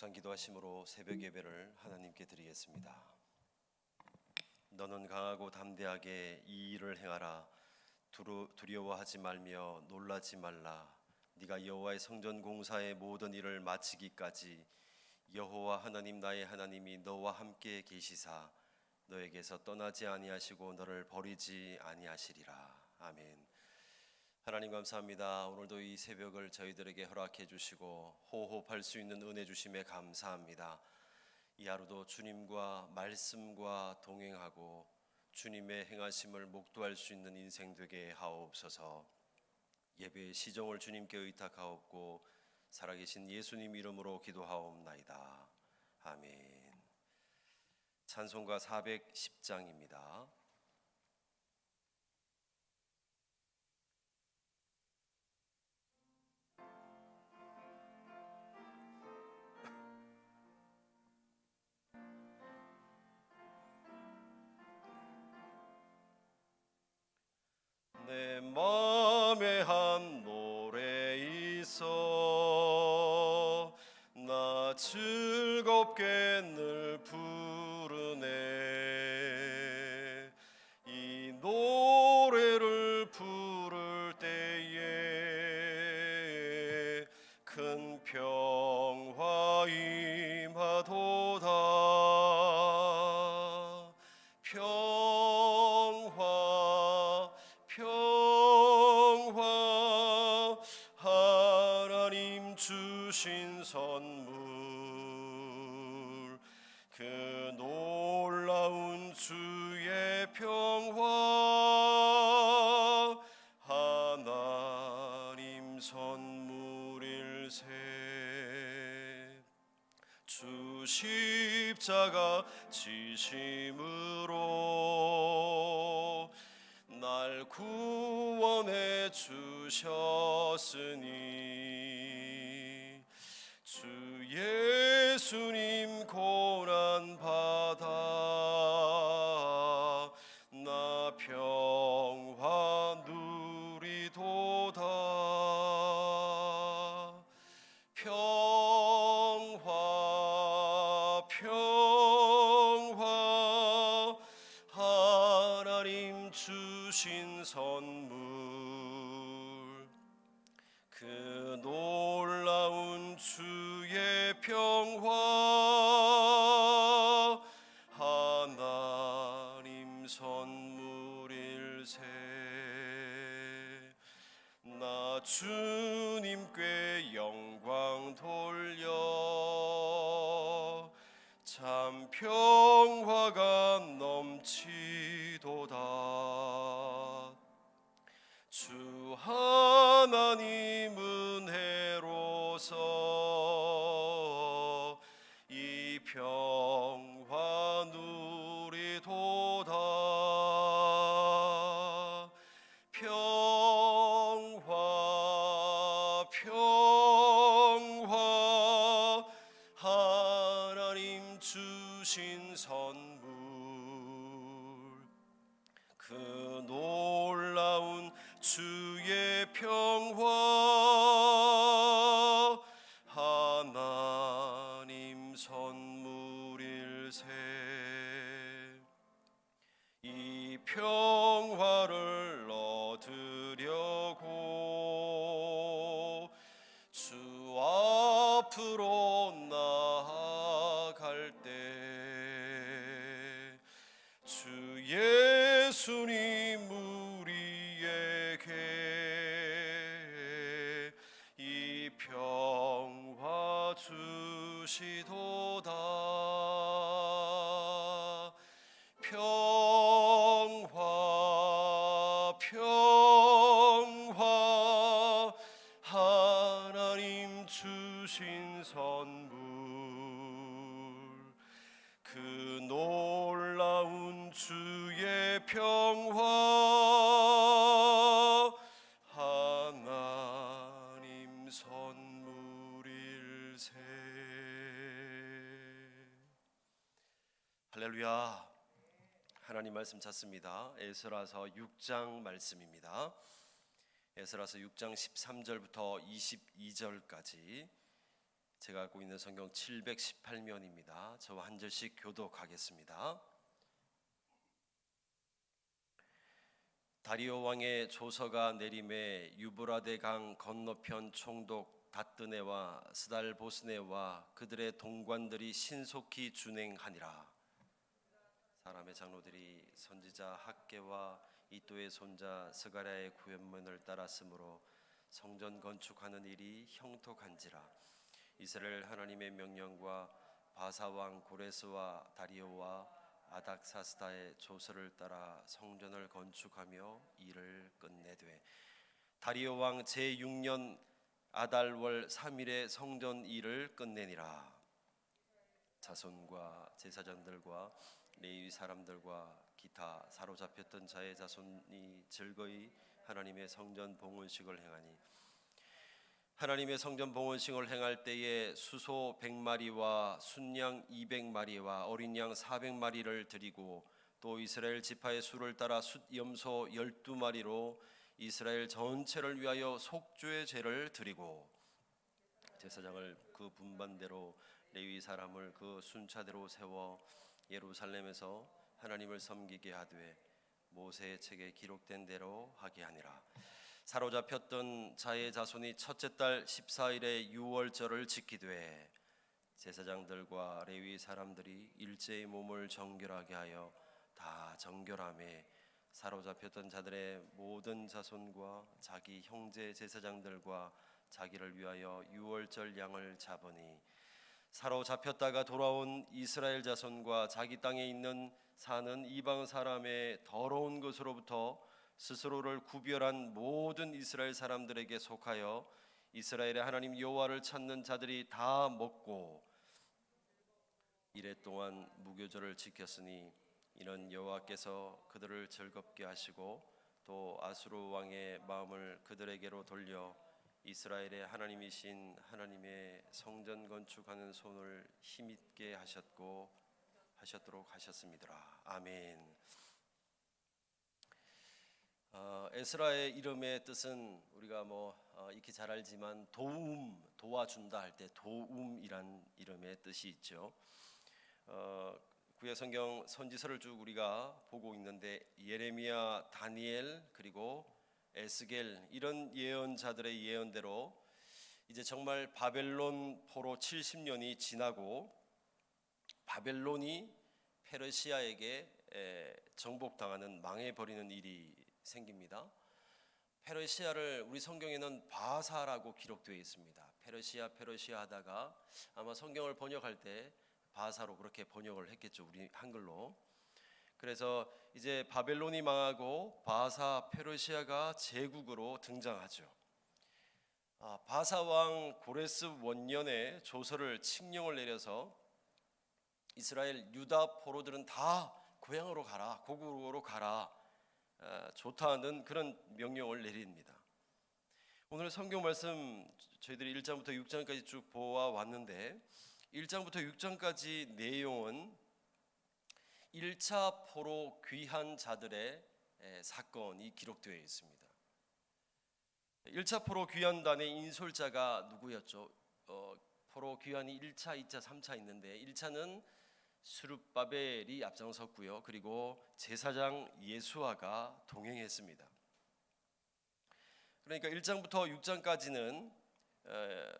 묵상 기도하심으로 새벽 예배를 하나님께 드리겠습니다. 너는 강하고 담대하게 이 일을 행하라. 두려워하지 말며 놀라지 말라. 네가 여호와의 성전 공사의 모든 일을 마치기까지 여호와 하나님 나의 하나님이 너와 함께 계시사 너에게서 떠나지 아니하시고 너를 버리지 아니하시리라. 아멘. 하나님 감사합니다. 오늘도 이 새벽을 저희들에게 허락해 주시고 호흡할 수 있는 은혜 주심에 감사합니다. 이 하루도 주님과 말씀과 동행하고 주님의 행하심을 목도할 수 있는 인생 되게 하옵소서. 예배의 시종을 주님께 의탁하옵고 살아계신 예수님 이름으로 기도하옵나이다. 아멘. 찬송가 410장입니다. 마음에 한 노래 있어. 나 즐겁게 늘 주의 평화 하나님 선물일세 주 십자가 지심으로 날 구원해 주셨으니 주 예수님 주의 평화 주의 평화 주시도다 말씀 찾습니다 에스라서 6장 말씀입니다 에스라서 6장 13절부터 22절까지 제가 갖고 있는 성경 718면입니다. 저와 한 절씩 교독하겠습니다. 다리오 왕의 조서가 내림에 유브라데 강 건너편 총독 다뜨네와 스달보스네와 그들의 동관들이 신속히 준행하니라. 사람의 장로들이 선지자 학계와 이또의 손자 스가랴의 구현문을 따랐으므로 성전 건축하는 일이 형통한지라. 이스라엘 하나님의 명령과 바사 왕 고레스와 다리오와 아닥사스다의 조서를 따라 성전을 건축하며 일을 끝내되 다리오 왕 제6년 아달월 3일에 성전 일을 끝내니라. 자손과 제사장들과 레위 사람들과 기타 사로잡혔던 자의 자손이 즐거이 하나님의 성전 봉헌식을 행하니 하나님의 성전 봉헌식을 행할 때에 수소 100마리와 순양 200마리와 어린 양 400마리를 드리고 또 이스라엘 지파의 수를 따라 숫 염소 12마리로 이스라엘 전체를 위하여 속죄의 제를 드리고 제사장을 그 분반대로 레위 사람을 그 순차대로 세워 예루살렘에서 하나님을 섬기게 하되 모세의 책에 기록된 대로 하게 하니라. 사로잡혔던 자의 자손이 첫째 달 14일에 유월절을 지키되 제사장들과 레위 사람들이 일제히 몸을 정결하게 하여 다 정결함에 사로잡혔던 자들의 모든 자손과 자기 형제 제사장들과 자기를 위하여 유월절 양을 잡으니 사로잡혔다가 돌아온 이스라엘 자손과 자기 땅에 있는 사는 이방 사람의 더러운 것으로부터 스스로를 구별한 모든 이스라엘 사람들에게 속하여 이스라엘의 하나님 여호와를 찾는 자들이 다 먹고 이래 동안 무교절을 지켰으니 이는 여호와께서 그들을 즐겁게 하시고 또 아수르 왕의 마음을 그들에게로 돌려 이스라엘의 하나님이신 하나님의 성전 건축하는 손을 힘있게 하셨고 하셨도록 하셨습니다. 아멘. 어, 에스라의 이름의 뜻은 우리가 뭐 어, 익히 잘 알지만 도움 도와준다 할 때 도움이란 이름의 뜻이 있죠. 어, 구약 성경 선지서를 쭉 우리가 보고 있는데 예레미야, 다니엘 그리고 에스겔 이런 예언자들의 예언대로 이제 정말 바벨론 포로 70년이 지나고 바벨론이 페르시아에게 에, 정복당하는 망해버리는 일이 생깁니다. 페르시아를 우리 성경에는 바사라고 기록되어 있습니다. 페르시아 페르시아 하다가 아마 성경을 번역할 때 바사로 그렇게 번역을 했겠죠. 우리 한글로. 그래서 이제 바벨론이 망하고 바사 페르시아가 제국으로 등장하죠. 아, 바사 왕 고레스 원년에 조서를 칙령을 내려서 이스라엘 유다 포로들은 다 고향으로 가라, 고국으로 가라. 아, 좋다는 그런 명령을 내립니다. 오늘 성경 말씀 저희들이 1장부터 6장까지 쭉 보아 왔는데 1장부터 6장까지 내용은 1차 포로 귀한 자들의 에, 사건이 기록되어 있습니다. 1차 포로 귀환단의 인솔자가 누구였죠? 어, 포로 귀환이 1차, 2차, 3차 있는데 1차는 수룹바벨이 앞장섰고요. 그리고 제사장 예수아가 동행했습니다. 그러니까 1장부터 6장까지는 에,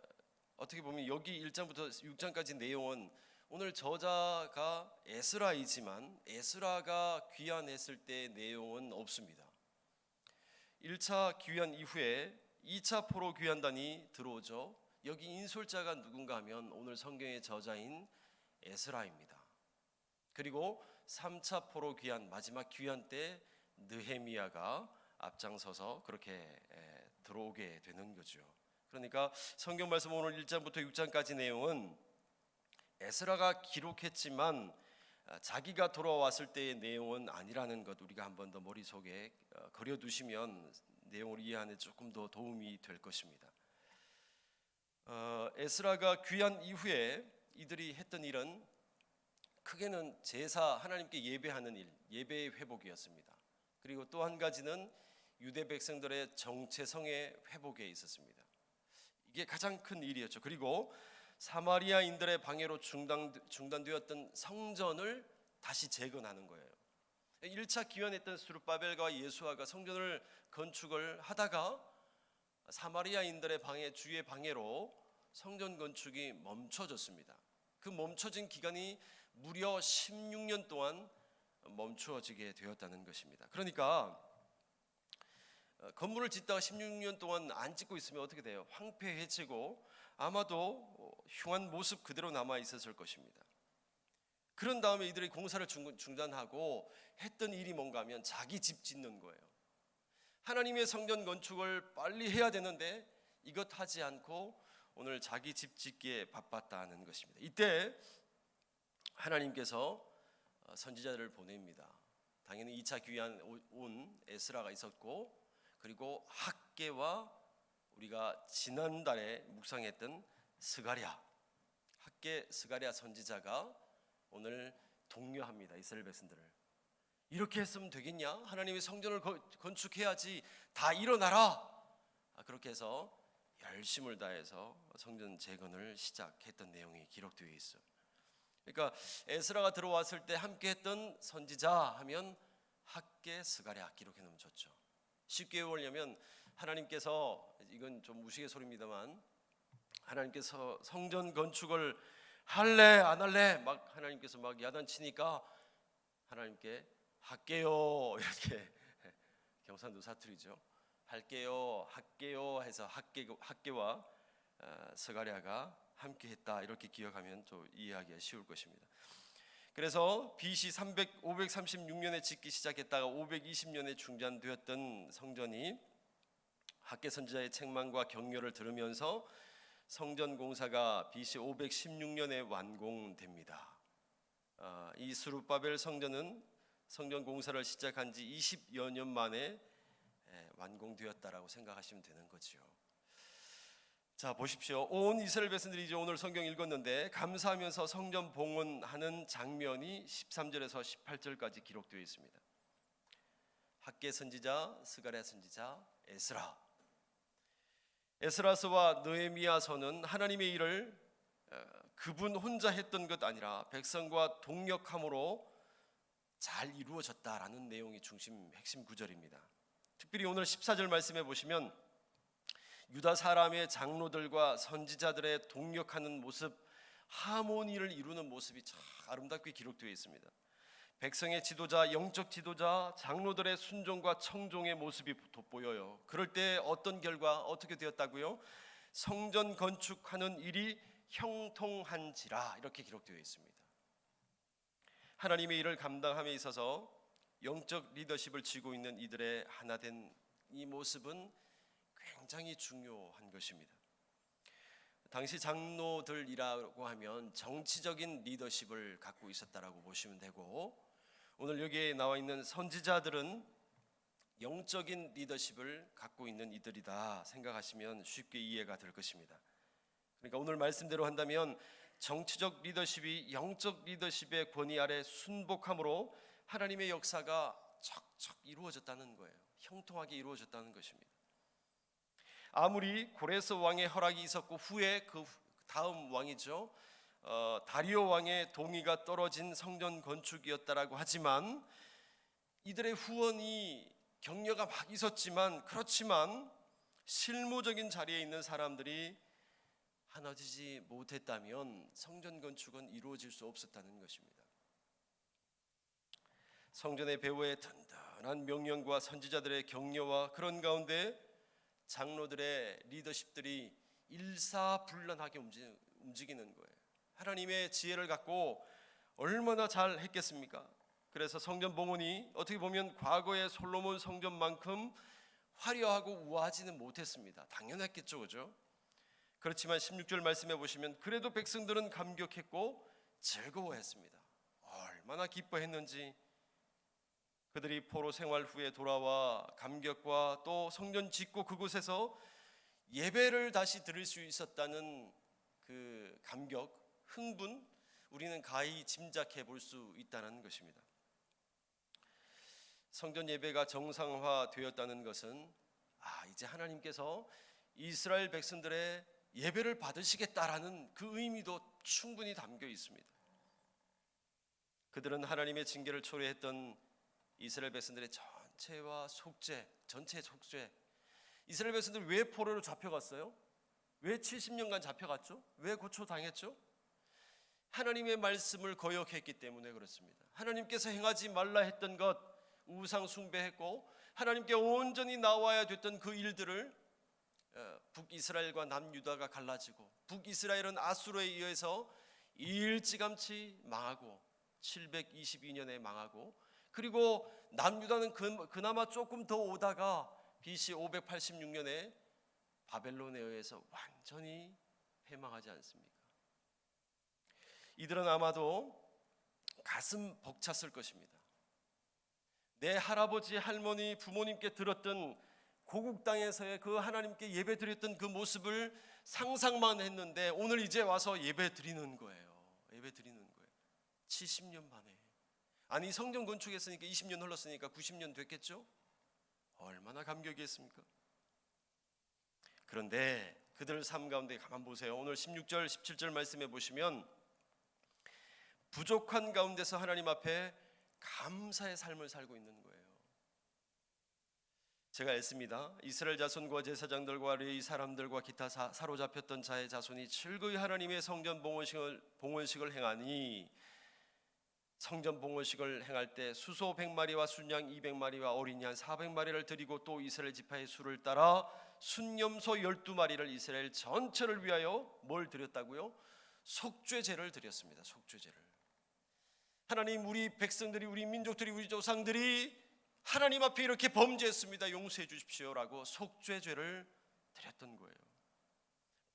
어떻게 보면 여기 1장부터 6장까지 내용은 오늘 저자가 에스라이지만 에스라가 귀환했을 때 내용은 없습니다. 1차 귀환 이후에 2차 포로 귀환단이 들어오죠. 여기 인솔자가 누군가 하면 오늘 성경의 저자인 에스라입니다. 그리고 3차 포로 귀환 마지막 귀환 때 느헤미야가 앞장서서 그렇게 들어오게 되는 거죠. 그러니까 성경 말씀 오늘 1장부터 6장까지 내용은 에스라가 기록했지만 아, 자기가 돌아왔을 때의 내용은 아니라는 것 우리가 한 번 더 머릿속에 어, 그려두시면 내용을 이해하는 조금 더 도움이 될 것입니다. 어, 에스라가 귀한 이후에 이들이 했던 일은 크게는 제사 하나님께 예배하는 일, 예배의 회복이었습니다. 그리고 또 한 가지는 유대 백성들의 정체성의 회복에 있었습니다. 이게 가장 큰 일이었죠. 그리고 사마리아인들의 방해로 중단, 중단되었던 성전을 다시 재건하는 거예요. 1차 기원했던 수르바벨과 예수아가 성전을 건축을 하다가 사마리아인들의 방해 주의 방해로 성전 건축이 멈춰졌습니다. 그 멈춰진 기간이 무려 16년 동안 멈추어지게 되었다는 것입니다. 그러니까 어, 건물을 짓다가 16년 동안 안 짓고 있으면 어떻게 돼요? 황폐해지고 아마도 어, 흉한 모습 그대로 남아 있었을 것입니다. 그런 다음에 이들이 공사를 중- 중단하고 했던 일이 뭔가 하면 자기 집 짓는 거예요. 하나님의 성전 건축을 빨리 해야 되는데 이것 하지 않고 오늘 자기 집 짓기에 바빴다는 것입니다. 이때 하나님께서 어, 선지자들을 보냅니다. 당연히 2차 귀환 오- 온 에스라가 있었고 그리고 학계와 우리가 지난달에 묵상했던 스가랴 학계 스가랴 선지자가 오늘 독려합니다. 이스라엘 백성들을 이렇게 했으면 되겠냐? 하나님의 성전을 거- 건축해야지 다 일어나라. 아, 그렇게 해서 열심을 다해서 성전 재건을 시작했던 내용이 기록되어 있어요. 그러니까 에스라가 들어왔을 때 함께했던 선지자 하면 학계 스가랴 기록해 놓으면 좋죠. 쉽게 외우려면 하나님께서 이건 좀 무시개소리입니다만 하나님께서 성전 건축을 할래 안 할래 막 하나님께서 막 야단치니까 하나님께 할게요 이렇게 경상도 사투리죠. 할게요, 할게요 해서 학계 학계와 어, 스가랴가 함께했다 이렇게 기억하면 또 이해하기가 쉬울 것입니다. 그래서 BC 300 536년에 짓기 시작했다가 520년에 중단되었던 성전이 학계 선지자의 책망과 격려를 들으면서 성전 공사가 BC 516년에 완공됩니다. 아, 이 수르바벨 성전은 성전 공사를 시작한 지 20여 년 만에 예, 완공되었다라고 생각하시면 되는 거지요. 자 보십시오. 온 이스라엘 백성들이 이제 오늘 성경 읽었는데 감사하면서 성전 봉헌하는 장면이 13절에서 18절까지 기록되어 있습니다. 학계 선지자, 스가랴 선지자, 에스라. 에스라서와 느헤미야서는 하나님의 일을 어, 그분 혼자 했던 것 아니라 백성과 동력함으로 잘 이루어졌다라는 내용이 중심 핵심 구절입니다. 특별히 오늘 14절 말씀해 보시면 유다 사람의 장로들과 선지자들의 동력하는 모습, 하모니를 이루는 모습이 참 아름답게 기록되어 있습니다. 백성의 지도자, 영적 지도자, 장로들의 순종과 청종의 모습이 돋보여요. 그럴 때 어떤 결과 어떻게 되었다고요? 성전 건축하는 일이 형통한지라 이렇게 기록되어 있습니다. 하나님의 일을 감당함에 있어서 영적 리더십을 쥐고 있는 이들의 하나된 이 모습은 굉장히 중요한 것입니다. 당시 장로들이라고 하면 정치적인 리더십을 갖고 있었다라고 보시면 되고 오늘 여기에 나와 있는 선지자들은 영적인 리더십을 갖고 있는 이들이다 생각하시면 쉽게 이해가 될 것입니다. 그러니까 오늘 말씀대로 한다면 정치적 리더십이 영적 리더십의 권위 아래 순복함으로 하나님의 역사가 척척 이루어졌다는 거예요. 형통하게 이루어졌다는 것입니다. 아무리 고레스 왕의 허락이 있었고 후에 그 다음 왕이죠. 어, 다리오 왕의 동의가 떨어진 성전 건축이었다라고 하지만 이들의 후원이 격려가 막 있었지만 그렇지만 실무적인 자리에 있는 사람들이 하나지지 못했다면 성전 건축은 이루어질 수 없었다는 것입니다. 성전의 배후에 든든한 명령과 선지자들의 격려와 그런 가운데 장로들의 리더십들이 일사불란하게 움직- 움직이는 거예요. 하나님의 지혜를 갖고 얼마나 잘 했겠습니까? 그래서 성전 봉헌이 어떻게 보면 과거의 솔로몬 성전만큼 화려하고 우아하지는 못했습니다. 당연했겠죠, 그죠? 그렇지만 16절 말씀해 보시면 그래도 백성들은 감격했고 즐거워했습니다. 얼마나 기뻐했는지 그들이 포로 생활 후에 돌아와 감격과 또 성전 짓고 그곳에서 예배를 다시 드릴 수 있었다는 그 감격, 흥분 우리는 가히 짐작해 볼 수 있다는 것입니다. 성전 예배가 정상화되었다는 것은 아, 이제 하나님께서 이스라엘 백성들의 예배를 받으시겠다라는 그 의미도 충분히 담겨 있습니다. 그들은 하나님의 징계를 초래했던 이스라엘 백성들의 전체와 속죄, 전체 속죄. 이스라엘 백성들 왜 포로로 잡혀갔어요? 왜 70년간 잡혀갔죠? 왜 고초 당했죠? 하나님의 말씀을 거역했기 때문에 그렇습니다. 하나님께서 행하지 말라 했던 것 우상 숭배했고 하나님께 온전히 나와야 됐던 그 일들을 어, 북이스라엘과 남유다가 갈라지고 북이스라엘은 아수르에 의해서 일찌감치 망하고 722년에 망하고 그리고 남유다는 그, 그나마 조금 더 오다가 BC 586년에 바벨론에 의해서 완전히 패망하지 않습니까? 이들은 아마도 가슴 벅찼을 것입니다. 내 할아버지, 할머니, 부모님께 들었던 고국 땅에서의 그 하나님께 예배 드렸던 그 모습을 상상만 했는데 오늘 이제 와서 예배 드리는 거예요. 예배 드리는 거예요. 70년 만에. 아니 성전 건축했으니까 20년 흘렀으니까 90년 됐겠죠? 얼마나 감격이었습니까? 그런데 그들 삶 가운데 가만 보세요. 오늘 16절, 17절 말씀해 보시면 부족한 가운데서 하나님 앞에 감사의 삶을 살고 있는 거예요. 제가 읽습니다. 이스라엘 자손과 제사장들과 레위 사람들과 기타 사, 사로잡혔던 자의 자손이 즐거이 하나님의 성전 봉헌식을 봉헌식을 행하니 성전 봉헌식을 행할 때 수소 100마리와 순양 200마리와 어린 양 400마리를 드리고 또 이스라엘 지파의 수를 따라 순념소 12마리를 이스라엘 전체를 위하여 뭘 드렸다고요? 속죄제를 드렸습니다. 속죄제를. 하나님 우리 백성들이 우리 민족들이 우리 조상들이 하나님 앞에 이렇게 범죄했습니다. 용서해 주십시오라고 속죄죄를 드렸던 거예요.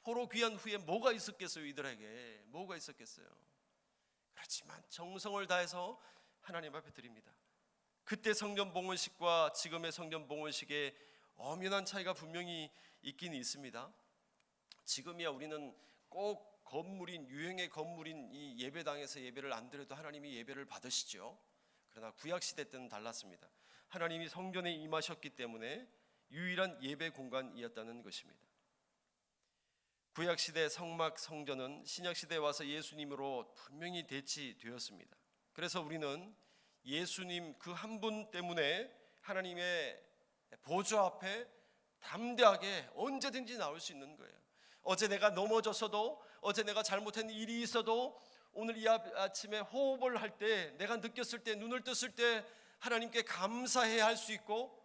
포로 귀한 후에 뭐가 있었겠어요, 이들에게? 뭐가 있었겠어요? 그렇지만 정성을 다해서 하나님 앞에 드립니다. 그때 성전 봉헌식과 지금의 성전 봉헌식의 엄연한 차이가 분명히 있긴 있습니다. 지금이야 우리는 꼭 건물인 유형의 건물인 이 예배당에서 예배를 안 드려도 하나님이 예배를 받으시죠. 그러나 구약 시대 때는 달랐습니다. 하나님이 성전에 임하셨기 때문에 유일한 예배 공간이었다는 것입니다. 구약 시대 성막 성전은 신약 시대에 와서 예수님으로 분명히 대치되었습니다. 그래서 우리는 예수님 그 한 분 때문에 하나님의 보좌 앞에 담대하게 언제든지 나올 수 있는 거예요. 어제 내가 넘어졌어도 어제 내가 잘못한 일이 있어도 오늘 이 아침에 호흡을 할 때 내가 느꼈을 때 눈을 떴을 때 하나님께 감사해야 할 수 있고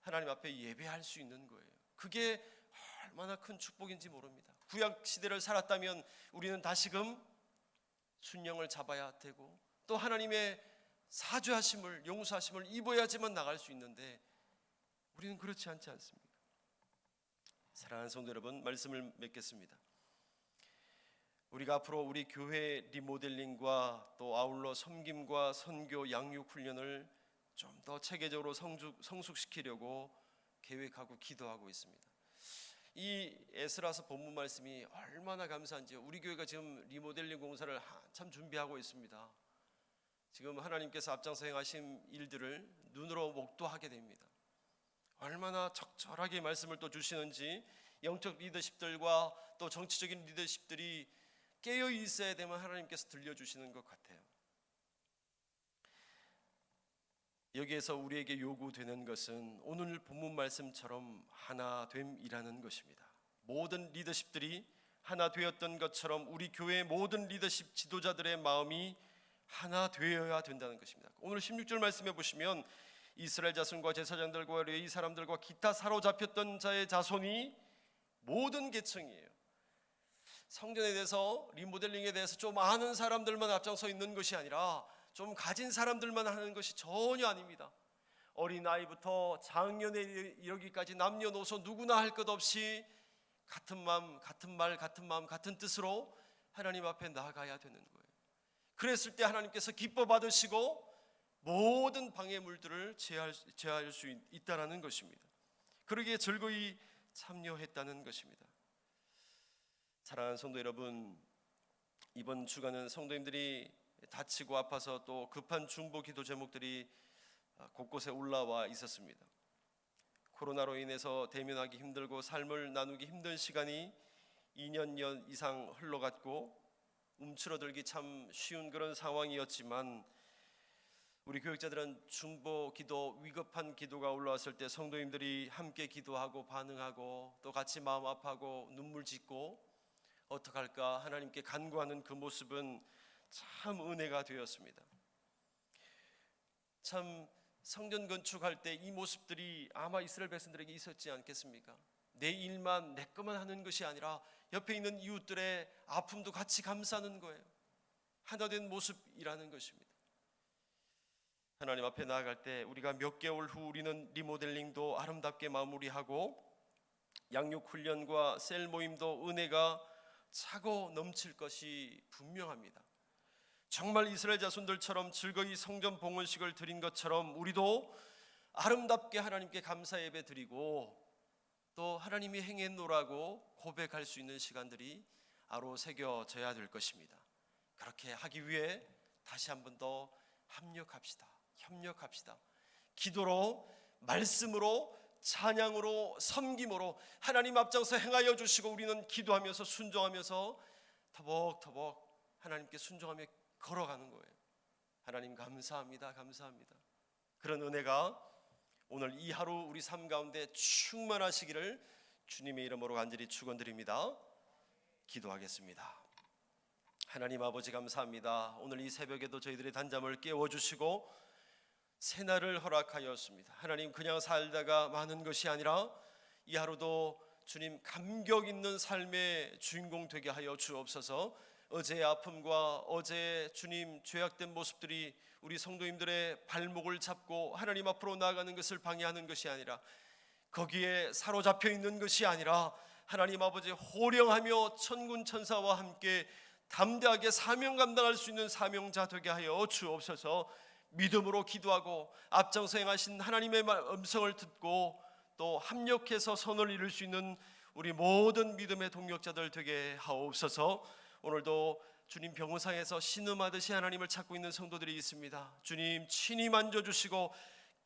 하나님 앞에 예배할 수 있는 거예요. 그게 얼마나 큰 축복인지 모릅니다. 구약 시대를 살았다면 우리는 다시금 순영을 잡아야 되고 또 하나님의 사죄하심을 용서하심을 입어야지만 나갈 수 있는데 우리는 그렇지 않지 않습니까? 사랑하는 성도 여러분, 말씀을 맺겠습니다. 우리가 앞으로 우리 교회 리모델링과 또 아울러 섬김과 선교 양육 훈련을 좀 더 체계적으로 성숙, 성숙시키려고 계획하고 기도하고 있습니다. 이 에스라서 본문 말씀이 얼마나 감사한지요. 우리 교회가 지금 리모델링 공사를 한참 준비하고 있습니다. 지금 하나님께서 앞장서 행하신 일들을 눈으로 목도하게 됩니다. 얼마나 적절하게 말씀을 또 주시는지 영적 리더십들과 또 정치적인 리더십들이 깨어 있어야 되면 하나님께서 들려주시는 것 같아요. 여기에서 우리에게 요구되는 것은 오늘 본문 말씀처럼 하나 됨이라는 것입니다. 모든 리더십들이 하나 되었던 것처럼 우리 교회의 모든 리더십 지도자들의 마음이 하나 되어야 된다는 것입니다. 오늘 16절 말씀해 보시면 이스라엘 자손과 제사장들과 레위 사람들과 기타 사로잡혔던 자의 자손이 모든 계층이에요. 성전에 대해서 리모델링에 대해서 좀 아는 사람들만 앞장서 있는 것이 아니라 좀 가진 사람들만 하는 것이 전혀 아닙니다. 어린 아이부터 장년에 이르기까지 남녀노소 누구나 할 것 없이 같은 마음, 같은 말, 같은 마음, 같은 뜻으로 하나님 앞에 나아가야 되는 거예요. 그랬을 때 하나님께서 기뻐 받으시고 모든 방해물들을 제할, 제할 수 있 다라는 것입니다. 그러기에 즐거이 참여했다는 것입니다. 사랑하는 성도 여러분, 이번 주간은 성도님들이 다치고 아파서 또 급한 중보 기도 제목들이 곳곳에 올라와 있었습니다. 코로나로 인해서 대면하기 힘들고 삶을 나누기 힘든 시간이 2년 년 이상 흘러갔고 움츠러들기 참 쉬운 그런 상황이었지만 우리 교육자들은 중보 기도 위급한 기도가 올라왔을 때 성도님들이 함께 기도하고 반응하고 또 같이 마음 아파하고 눈물 짓고 어떡할까 하나님께 간구하는 그 모습은 참 은혜가 되었습니다. 참 성전 건축할 때 이 모습들이 아마 이스라엘 백성들에게 있었지 않겠습니까? 내 일만 내 것만 하는 것이 아니라 옆에 있는 이웃들의 아픔도 같이 감싸는 거예요. 하나 된 모습이라는 것입니다. 하나님 앞에 나아갈 때 우리가 몇 개월 후 우리는 리모델링도 아름답게 마무리하고 양육 훈련과 셀 모임도 은혜가 차고 넘칠 것이 분명합니다. 정말 이스라엘 자손들처럼 즐거이 성전 봉헌식을 드린 것처럼 우리도 아름답게 하나님께 감사 예배 드리고 또 하나님이 행했노라고 고백할 수 있는 시간들이 아로 새겨져야 될 것입니다. 그렇게 하기 위해 다시 한 번 더 합력합시다. 협력합시다. 기도로 말씀으로 찬양으로 섬김으로 하나님 앞장서 행하여 주시고 우리는 기도하면서 순종하면서 터벅터벅 하나님께 순종하며 걸어가는 거예요. 하나님 감사합니다. 감사합니다. 그런 은혜가 오늘 이 하루 우리 삶 가운데 충만하시기를 주님의 이름으로 간절히 축원드립니다. 기도하겠습니다. 하나님 아버지 감사합니다. 오늘 이 새벽에도 저희들의 단잠을 깨워 주시고 새날을 허락하였습니다. 하나님 그냥 살다가 많은 것이 아니라 이 하루도 주님 감격 있는 삶의 주인공 되게 하여 주옵소서. 어제의 아픔과 어제 주님 죄악된 모습들이 우리 성도님들의 발목을 잡고 하나님 앞으로 나아가는 것을 방해하는 것이 아니라 거기에 사로잡혀 있는 것이 아니라 하나님 아버지 호령하며 천군 천사와 함께 담대하게 사명 감당할 수 있는 사명자 되게 하여 주옵소서. 믿음으로 기도하고 앞장서 행하신 하나님의 말- 음성을 듣고 또 합력해서 선을 이룰 수 있는 우리 모든 믿음의 동력자들 되게 하옵소서. 오늘도 주님 병상에서 신음하듯이 하나님을 찾고 있는 성도들이 있습니다. 주님 친히 만져 주시고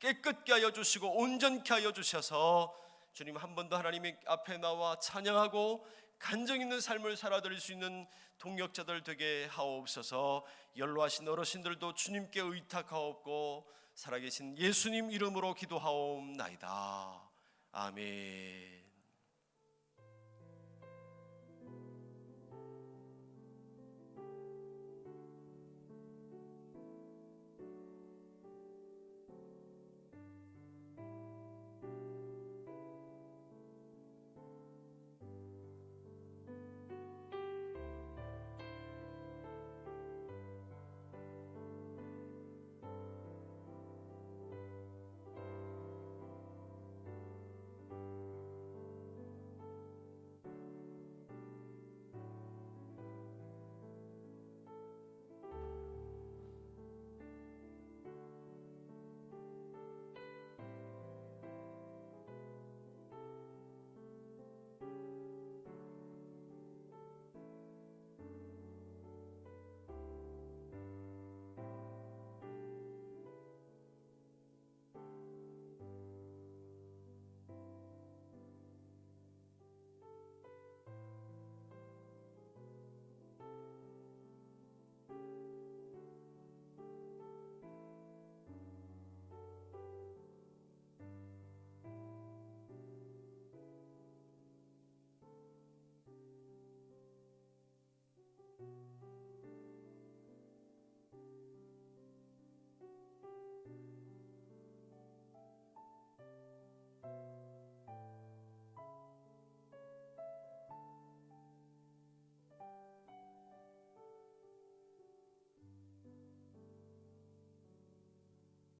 깨끗게 하여 주시고 온전케 하여 주셔서 주님 한 번 더 하나님 앞에 나와 찬양하고 간정 있는 삶을 살아드릴 수 있는 동력자들 되게 하옵소서. 연로하신 어르신들도 주님께 의탁하옵고 살아계신 예수님 이름으로 기도하옵나이다. 아멘.